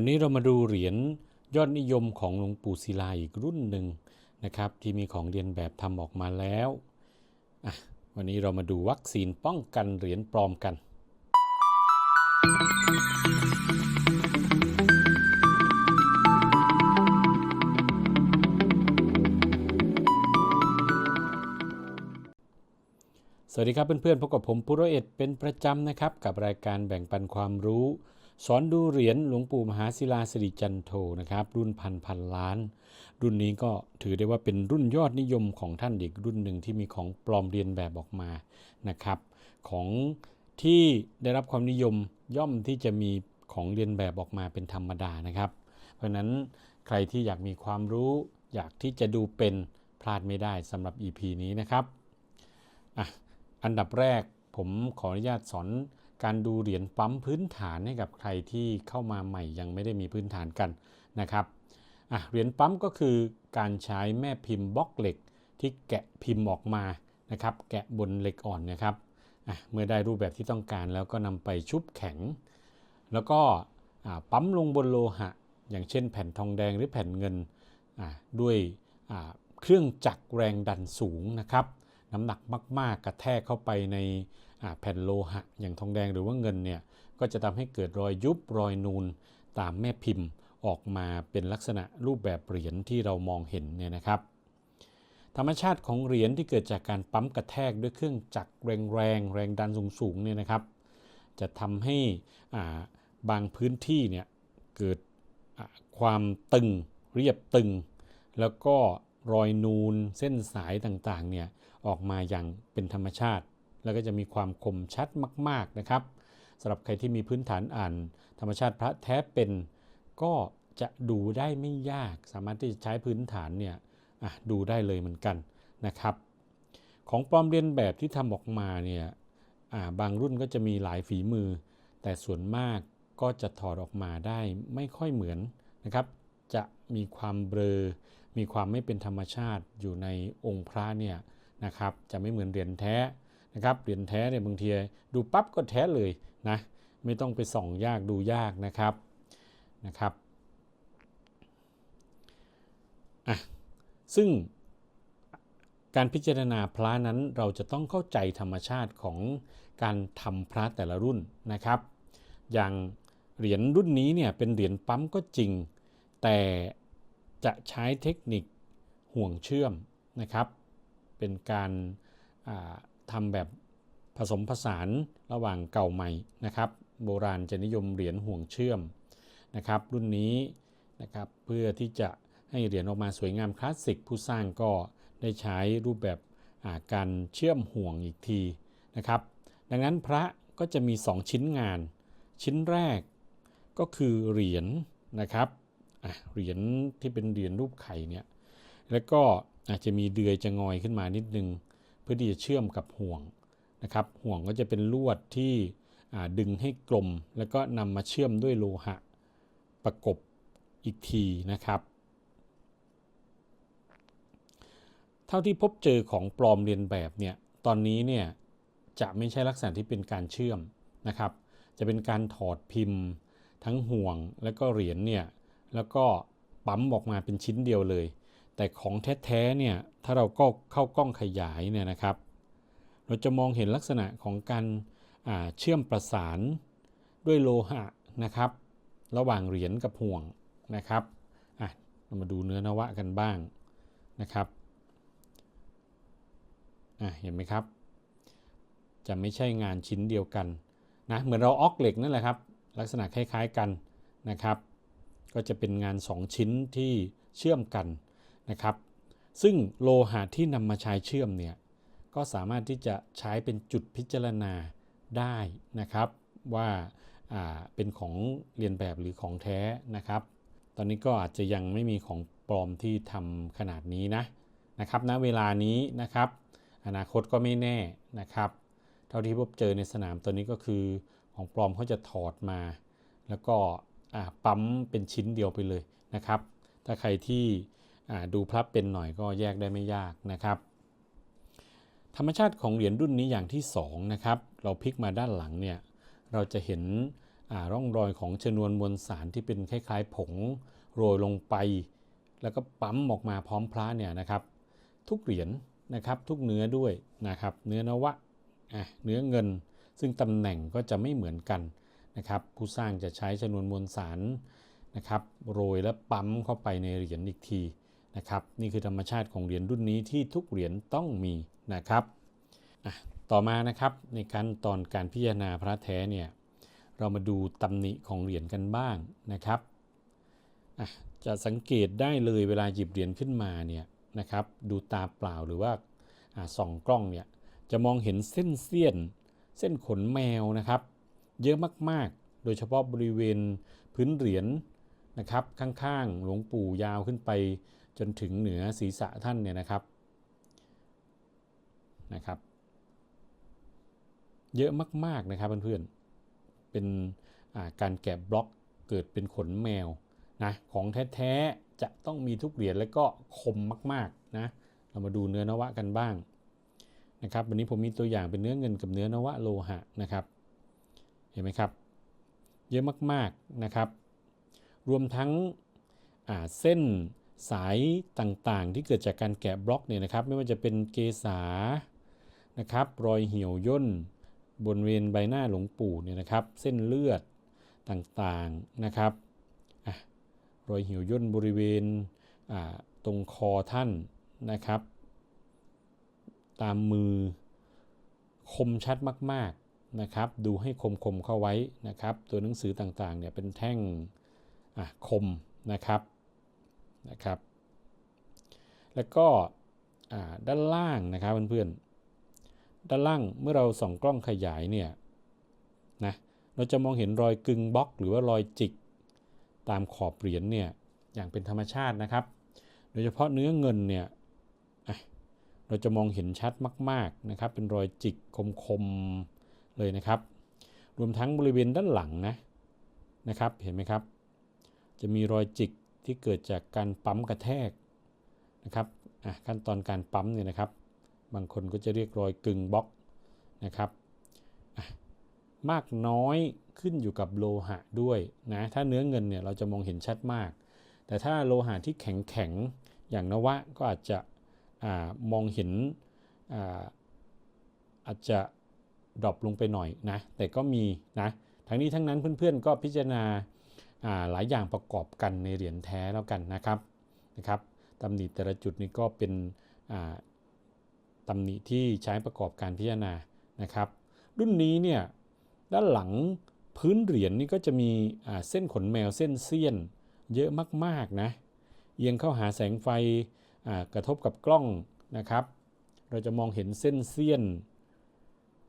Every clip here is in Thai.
วันนี้เรามาดูเหรียญยอดนิยมของหลวงปู่ศิลาอีกรุ่นหนึ่งนะครับ ที่มีของเรียนแบบทำออกมาแล้ววันนี้เรามาดูวัคซีนป้องกันเหรียญปลอมกัน สวัสดีครับเพื่อนๆพบกับผมปุโรเอ็ดเป็นประจำนะครับ กับรายการแบ่งปันความรู้ สอนดูเหรียญหลวงปู่มหาศิลาสิริจันโทนะครับ รุ่นพันพันล้าน รุ่นนี้ก็ถือได้ว่าเป็นรุ่นยอดนิยมของท่านอีกรุ่นหนึ่งที่มีของปลอมเรียนแบบออกมานะครับ ของที่ได้รับความนิยมย่อมที่จะมีของเรียนแบบออกมาเป็นธรรมดานะครับ เพราะฉะนั้นใครที่อยากมีความรู้อยากที่จะดูเป็นพลาดไม่ได้สำหรับ EP นี้นะครับอะอันดับแรกผมขออนุญาตสอน การดูเหรียญปั๊มพื้นฐานให้กับใครที่เข้ามาใหม่ยังไม่ได้มีพื้นฐานกันนะครับเหรียญปั๊มก็คือการใช้แม่พิมพ์บล็อกเหล็กที่แกะพิมพ์ออกมานะครับ แกะบนเหล็กอ่อนนะครับเมื่อได้รูปแบบที่ต้องการแล้วก็นำไปชุบแข็ง แล้วก็ปั๊มลงบนโลหะ อย่างเช่นแผ่นทองแดงหรือแผ่นเงินด้วยเครื่องจักรแรงดันสูงนะครับ น้ำหนักมาก ๆ กระแทกเข้าไปใน แผ่นโลหะ อย่างทองแดงหรือว่าเงินเนี่ยก็จะทำให้เกิดรอยยุบรอยนูนตามแม่พิมพ์ออกมาเป็นลักษณะรูปแบบเหรียญที่เรามองเห็นเนี่ยนะครับ ธรรมชาติของเหรียญที่เกิดจากการปั๊มกระแทกด้วยเครื่องจักรแรงแรงแรงดันสูงๆเนี่ยนะครับ จะทำให้อ่าบางพื้นที่เนี่ยเกิดความตึงเรียบตึง แล้วก็รอยนูนเส้นสายต่างๆเนี่ยออกมาอย่างเป็นธรรมชาติ แล้วก็จะมีความคมชัดมาก ๆนะครับสำหรับใครที่มีพื้นฐานอ่าน ธรรมชาติพระแท้เป็น ก็จะดูได้ไม่ยาก สามารถที่จะใช้พื้นฐานเนี่ยดูได้เลยเหมือนกันนะครับ ของปลอมเรียนแบบที่ทำออกมาเนี่ยบางรุ่นก็จะมีหลายฝีมือ แต่ส่วนมากก็จะถอดออกมาได้ไม่ค่อยเหมือนนะครับ จะมีความเบลอ มีความไม่เป็นธรรมชาติอยู่ในองค์พระเนี่ยนะครับ จะไม่เหมือนเรียญแท้ นะครับเหรียญแท้เนี่ยบางทีดูปั๊บก็แท้เลยนะไม่ต้องไปส่องยากดูยากนะครับนะครับอะซึ่งการพิจารณาพระนั้นเราจะต้องเข้าใจธรรมชาติของการทำพระแต่ละรุ่นนะครับ อย่างเหรียญรุ่นนี้เนี่ยเป็นเหรียญปั๊มก็จริง แต่จะใช้เทคนิคห่วงเชื่อมนะครับ เป็นการ ทำแบบผสมผสานระหว่างเก่าใหม่นะครับ โบราณจะนิยมเหรียญห่วงเชื่อมนะครับ รุ่นนี้นะครับเพื่อที่จะให้เหรียญออกมาสวยงามคลาสสิกผู้สร้างก็ได้ใช้รูปแบบการเชื่อมห่วงอีกทีนะครับ ดังนั้นพระก็จะมี 2 ชิ้นงาน ชิ้นแรกก็คือเหรียญนะครับเหรียญที่เป็นเหรียญรูปไข่เนี่ยแล้วก็อาจจะมีเดือยจะงอยขึ้นมานิดนึง พื่อที่จะเชื่อมกับห่วงนะครับ ห่วงก็จะเป็นลวดที่ดึงให้กลม แล้วก็นำมาเชื่อมด้วยโลหะ ประกบอีกทีนะครับ เท่าที่พบเจอของปลอมเรียนแบบเนี่ยตอนนี้เนี่ยจะไม่ใช่ลักษณะที่เป็นการเชื่อมนะครับ จะเป็นการถอดพิมพ์ ทั้งห่วงและก็เหรียญเนี่ยแล้วก็ปั๊มออกมาเป็นชิ้นเดียวเลย แต่ของแท้ๆเนี่ยถ้าเราก็เข้ากล้องขยายเนี่ยนะครับ เราจะมองเห็นลักษณะของการเชื่อมประสานด้วยโลหะนะครับ ระหว่างเหรียญกับห่วงนะครับเรามาดูเนื้อนวะกันบ้างนะครับเห็นไหมครับ จะไม่ใช่งานชิ้นเดียวกันนะเหมือนเราออกเหล็กนั่นแหละครับ ลักษณะคล้ายๆกันนะครับ ก็จะเป็นงาน 2 ชิ้นที่เชื่อมกัน นะครับ ซึ่งโลหะที่นำมาใช้เชื่อมเนี่ยก็สามารถที่จะใช้เป็นจุดพิจารณาได้นะครับว่าเป็นของเรียนแบบหรือของแท้นะครับ ตอนนี้ก็อาจจะยังไม่มีของปลอมที่ทำขนาดนี้นะนะครับณนะเวลานี้นะครับ อนาคตก็ไม่แน่นะครับ เท่าที่พบเจอในสนามตัวนี้ก็คือของปลอมเขาจะถอดมา แล้วก็ปั๊มเป็นชิ้นเดียวไปเลยนะครับ ถ้าใครที่ ดูพระเป็นหน่อยก็แยกได้ไม่ยากนะครับ ธรรมชาติของเหรียญรุ่นนี้อย่างที่2นะครับเราพลิกมาด้านหลังเนี่ยเราจะเห็นร่องรอยของชนวนมวลสารที่เป็นคล้ายๆ ผงโรยลงไป แล้วก็ปั๊มออกมาพร้อมพระเนี่ยนะครับ ทุกเหรียญนะครับทุกเนื้อด้วยนะครับ เนื้อนวะเนื้อเงิน ซึ่งตำแหน่งก็จะไม่เหมือนกันนะครับ ผู้สร้างจะใช้ชนวนมวลสารนะครับโรยและปั๊มเข้าไปในเหรียญอีกที นะครับนี่คือธรรมชาติของเหรียญรุ่นนี้ที่ทุกเหรียญต้องมีนะครับต่อมานะครับในขั้นตอนการพิจารณาพระแท้เนี่ยเรามาดูตำหนิของเหรียญกันบ้างนะครับจะสังเกตได้เลยเวลาหยิบเหรียญขึ้นมาเนี่ยนะครับดูตาเปล่าหรือว่าส่องกล้องเนี่ยจะมองเห็นเส้นเสี้ยน เส้นขนแมวนะครับ เยอะมากๆ โดยเฉพาะบริเวณพื้นเหรียญนะครับข้างๆ หลวงปู่ยาวขึ้นไป จนถึงเหนือศีรษะท่านเนี่ยนะครับนะครับ เยอะมากๆนะครับเพื่อนๆเป็นการแกะบล็อกเกิดเป็นขนแมวนะของแท้ๆจะต้องมีทุกเหรียญและก็คมมากๆนะเรามาดูเนื้อนวะกันบ้างนะครับวันนี้ผมมีตัวอย่างเป็นเนื้อเงินกับเนื้อนวะโลหะนะครับ เห็นไหมครับ เยอะมากๆนะครับ รวมทั้งเส้น สายต่างๆ ที่เกิดจากการแกะบล็อกเนี่ยนะครับ ไม่ว่าจะเป็นเกษานะครับ รอยเหี่ยวย่น บนเวนใบหน้าหลวงปู่เนี่ยนะครับ เส้นเลือดต่างๆนะครับรอยเหี่ยวย่นบริเวณตรงคอท่านนะครับ ตามมือคมชัดมากๆนะครับ ดูให้คมๆเข้าไว้นะครับ ตัวหนังสือต่างๆเนี่ยเป็นแท่งคมนะครับ นะครับ แล้วก็ด้านล่างนะครับเพื่อนๆ ด้านล่างเมื่อเราส่องกล้องขยายเนี่ยนะเราจะมองเห็นรอยกึงบล็อกหรือว่ารอยจิกตามขอบเหรียญเนี่ยอย่างเป็นธรรมชาตินะครับ โดยเฉพาะเนื้อเงินเนี่ยเราจะมองเห็นชัดมาก ๆนะครับ เป็นรอยจิกคมๆเลยนะครับ รวมทั้งบริเวณด้านหลังนะนะครับเห็นไหมครับ จะมีรอยจิก ที่เกิดจากการปั๊มกระแทกนะครับขั้นตอนการปั๊มเนี่ยนะครับ บางคนก็จะเรียกรอยกึ่งบล็อกนะครับมากน้อยขึ้นอยู่กับโลหะด้วยนะถ้าเนื้อเงินเนี่ยเราจะมองเห็นชัดมาก แต่ถ้าโลหะที่แข็งแข็งอย่างนวะก็อาจจะอมองเห็นอาอาจจะดรอปลงไปหน่อยนะแต่ก็มีนะทั้งนี้ทั้งนั้นเพื่อนๆก็พิจารณา หลายอย่างประกอบกันในเหรียญแท้แล้วกันนะครับนะครับตำหนิแต่ละจุดนี้ก็เป็นตำหนิที่ใช้ประกอบการพิจารณานะครับ รุ่นนี้เนี่ยด้านหลังพื้นเหรียญนี่ก็จะมีเส้นขนแมวเส้นเสี้ยน เยอะมากๆนะเอียงเข้าหาแสงไฟกระทบกับกล้องนะครับ เราจะมองเห็นเส้นเสี้ยน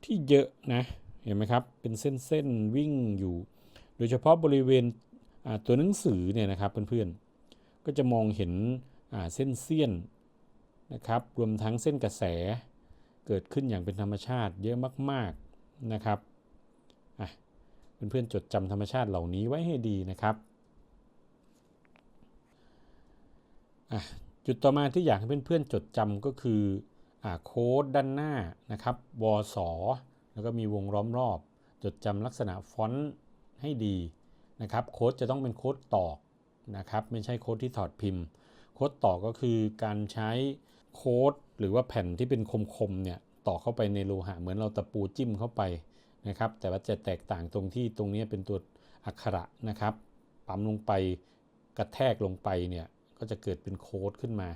ที่เยอะนะเห็นไหมครับเป็นเส้นเส้นวิ่งอยู่ โดยเฉพาะบริเวณ ตัวหนังสือเนี่ยนะครับเพื่อนๆ ก็จะมองเห็นเส้นเสี้ยนนะครับรวมทั้งเส้นกระแสเกิดขึ้นอย่างเป็นธรรมชาติเยอะมากๆนะครับเพื่อนๆจดจำธรรมชาติเหล่านี้ไว้ให้ดีนะครับจุดต่อมาที่อยากให้เพื่อนๆจดจำก็คืออโค้ดด้านหน้านะครับวสแล้วก็มีวงล้อมรอบ จดจำลักษณะฟอนต์ให้ดี นะครับโค้ดจะต้องเป็นโค้ดตอกนะครับไม่ใช่โค้ดที่ถอดพิมพ์ โค้ดตอกก็คือการใช้โค้ดหรือว่าแผ่นที่เป็นคมๆเนี่ยต่อเข้าไปในโลหะเหมือนเราตะปูจิ้มเข้าไปนะครับแต่ว่าจะแตกต่างตรงที่ตรงนี้เป็นตัวอักขระนะครับปั๊มลงไปกระแทกลงไปเนี่ยก็จะเกิดเป็นโค้ดขึ้นมา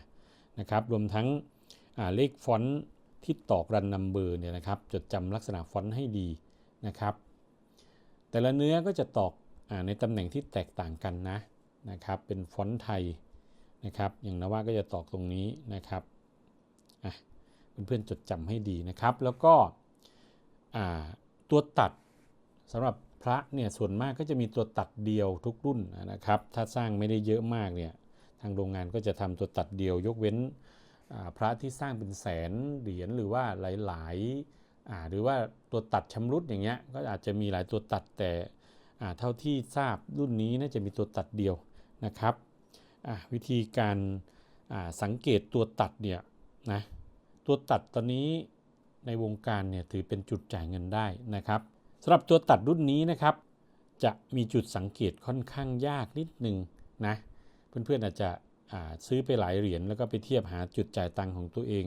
นะครับรวมทั้งเลขฟอนต์ที่ตอกรันนัมเบอร์เนี่ยนะครับจดจำลักษณะฟอนต์ให้ดีนะครับแต่ละเนื้อก็จะตอก ในตำแหน่งที่แตกต่างกันนะนะครับ เป็นฟอนต์ไทยนะครับ อย่างนว่าก็จะตอกตรงนี้นะครับเพื่อนๆจดจำให้ดีนะครับ แล้วก็ตัวตัดสำหรับพระเนี่ยส่วนมากก็จะมีตัวตัดเดียวทุกรุ่นนะครับ ถ้าสร้างไม่ได้เยอะมากเนี่ยทางโรงงานก็จะทำตัวตัดเดียวยกเว้นพระที่สร้างเป็นแสนเหรียญหรือว่าหลายๆหรือว่าตัวตัดชำรุดอย่างเงี้ยก็อาจจะมีหลายตัวตัดแต่ เท่าที่ทราบรุ่นนี้น่าจะมีตัวตัดเดียวนะครับวิธีการสังเกตตัวตัดเนี่ยนะตัวตัดตอนนี้ในวงการเนี่ยถือเป็นจุดจ่ายเงินได้นะครับสำหรับตัวตัดรุ่นนี้นะครับ จะมีจุดสังเกตค่อนข้างยากนิดหนึ่งนะเพื่อนๆอาจจะซื้อไปหลายเหรียญแล้วก็ไปเทียบหาจุดจ่ายตังค์ของตัวเอง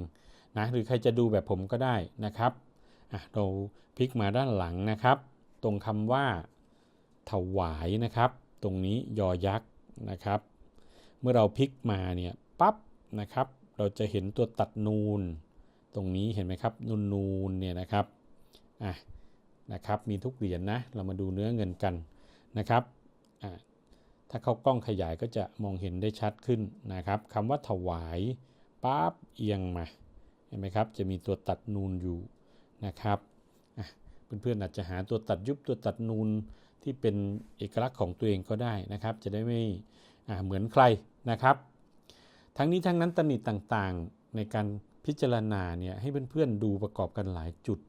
นะหรือใครจะดูแบบผมก็ได้นะครับเราพลิกมาด้านหลังนะครับ ตรงคำว่า ถวายนะครับ ตรงนี้ยอยักษ์นะครับ เมื่อเราพลิกมาเนี่ยปั๊บนะครับ เราจะเห็นตัวตัดนูน ตรงนี้เห็นไหมครับนูนนูนเนี่ยนะครับอะนะครับมีทุกเหรียญนะเรามาดูเนื้อเงินกันนะครับอะถ้าเข้ากล้องขยายก็จะมองเห็นได้ชัดขึ้นนะครับคำว่าถวายปั๊บเอียงมาเห็นไหมครับ จะมีตัวตัดนูนอยู่นะครับเพื่อนๆอาจจะหาตัวตัดยุบตัวตัดนูน ที่เป็นเอกลักษณ์ของตัวเองก็ได้นะครับ จะได้ไม่เหมือนใครนะครับ ทั้งนี้ทั้งนั้นตำหนิต่างๆในการพิจารณาเนี่ยให้เพื่อนๆดูประกอบกันหลายจุด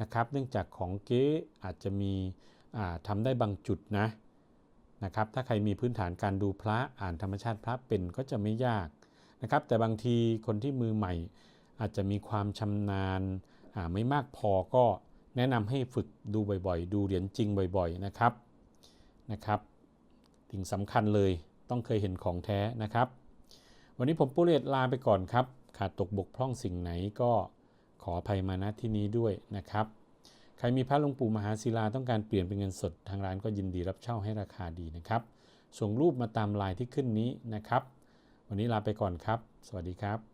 นะครับ เนื่องจากของเก๊อาจจะมีอ่าทำได้บางจุดนะนะครับถ้าใครมีพื้นฐานการดูพระอ่านธรรมชาติพระเป็นก็จะไม่ยากนะครับ แต่บางทีคนที่มือใหม่อาจจะมีความชำนาญไม่มากพอก็ แนะนำให้ฝึกดูบ่อยๆ ดูเหรียญจริงบ่อยๆนะครับนะครับสิ่งสำคัญเลยต้องเคยเห็นของแท้นะครับ วันนี้ผมปุเรศลาไปก่อนครับ ขาดตกบกพร่องสิ่งไหนก็ขออภัยมาณที่นี้ด้วยนะครับ ใครมีพระหลวงปู่มหาศิลาต้องการเปลี่ยนเป็นเงินสดทางร้านก็ยินดีรับเช่าให้ราคาดีนะครับ ส่งรูปมาตามลน์ที่ขึ้นนี้นะครับ วันนี้ลาไปก่อนครับ สวัสดีครับ